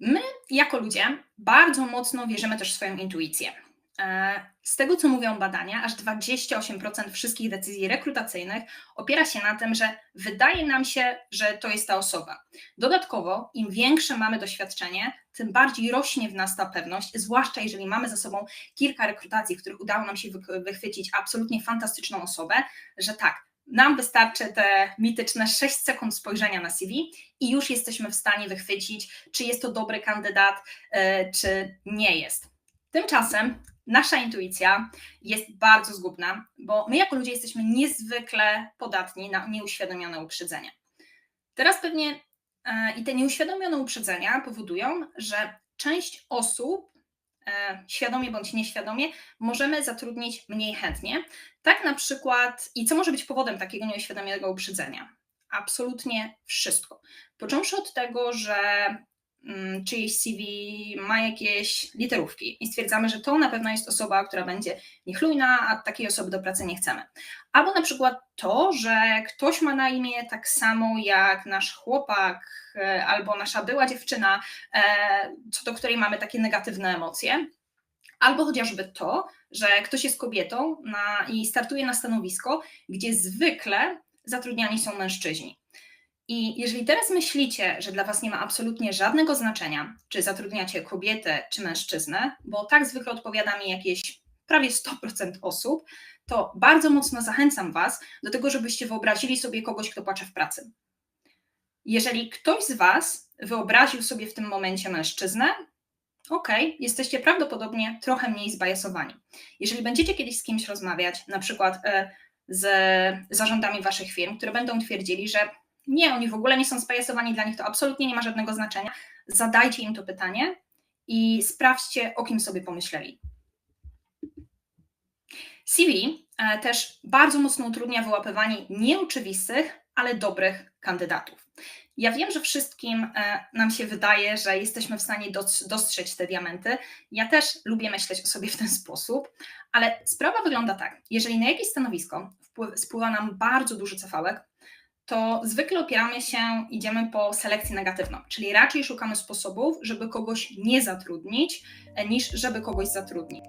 My, jako ludzie, bardzo mocno wierzymy też w swoją intuicję. E, Z tego, co mówią badania, aż 28% wszystkich decyzji rekrutacyjnych opiera się na tym, że wydaje nam się, że to jest ta osoba. Dodatkowo, im większe mamy doświadczenie, tym bardziej rośnie w nas ta pewność, zwłaszcza jeżeli mamy za sobą kilka rekrutacji, w których udało nam się wy- wychwycić absolutnie fantastyczną osobę, że tak, nam wystarczy te mityczne 6 sekund spojrzenia na CV i już jesteśmy w stanie wychwycić, czy jest to dobry kandydat, e, czy nie jest. Tymczasem nasza intuicja jest bardzo zgubna, bo my jako ludzie jesteśmy niezwykle podatni na nieuświadomione uprzedzenia. Teraz pewnie e, i te nieuświadomione uprzedzenia powodują, że część osób, świadomie bądź nieświadomie, możemy zatrudnić mniej chętnie. Tak na przykład, i co może być powodem takiego nieuświadomionego uprzedzenia? Absolutnie wszystko. Począwszy od tego, że czyjeś CV ma jakieś literówki i stwierdzamy, że to na pewno jest osoba, która będzie niechlujna, a takiej osoby do pracy nie chcemy. Albo na przykład to, że ktoś ma na imię tak samo jak nasz chłopak e, albo nasza była dziewczyna, e, co do której mamy takie negatywne emocje. Albo chociażby to, że ktoś jest kobietą na, i startuje na stanowisko, gdzie zwykle zatrudniani są mężczyźni. I jeżeli teraz myślicie, że dla Was nie ma absolutnie żadnego znaczenia, czy zatrudniacie kobietę czy mężczyznę, bo tak zwykle odpowiada mi jakieś prawie 100% osób, to bardzo mocno zachęcam Was do tego, żebyście wyobrazili sobie kogoś, kto płacze w pracy. Jeżeli ktoś z Was wyobraził sobie w tym momencie mężczyznę, ok, jesteście prawdopodobnie trochę mniej zbajasowani. Jeżeli będziecie kiedyś z kimś rozmawiać, na przykład e, z zarządami Waszych firm, które będą twierdzili, że nie, oni w ogóle nie są zbajasowani, dla nich to absolutnie nie ma żadnego znaczenia, zadajcie im to pytanie i sprawdźcie, o kim sobie pomyśleli. CV e, też bardzo mocno utrudnia wyłapywanie nieoczywistych, ale dobrych kandydatów. Ja wiem, że wszystkim e, nam się wydaje, że jesteśmy w stanie dos- dostrzec te diamenty. Ja też lubię myśleć o sobie w ten sposób, ale sprawa wygląda tak. Jeżeli na jakieś stanowisko wpływ- spływa nam bardzo duży cefałek, to zwykle opieramy się, idziemy po selekcję negatywną, czyli raczej szukamy sposobów, żeby kogoś nie zatrudnić, e, niż żeby kogoś zatrudnić.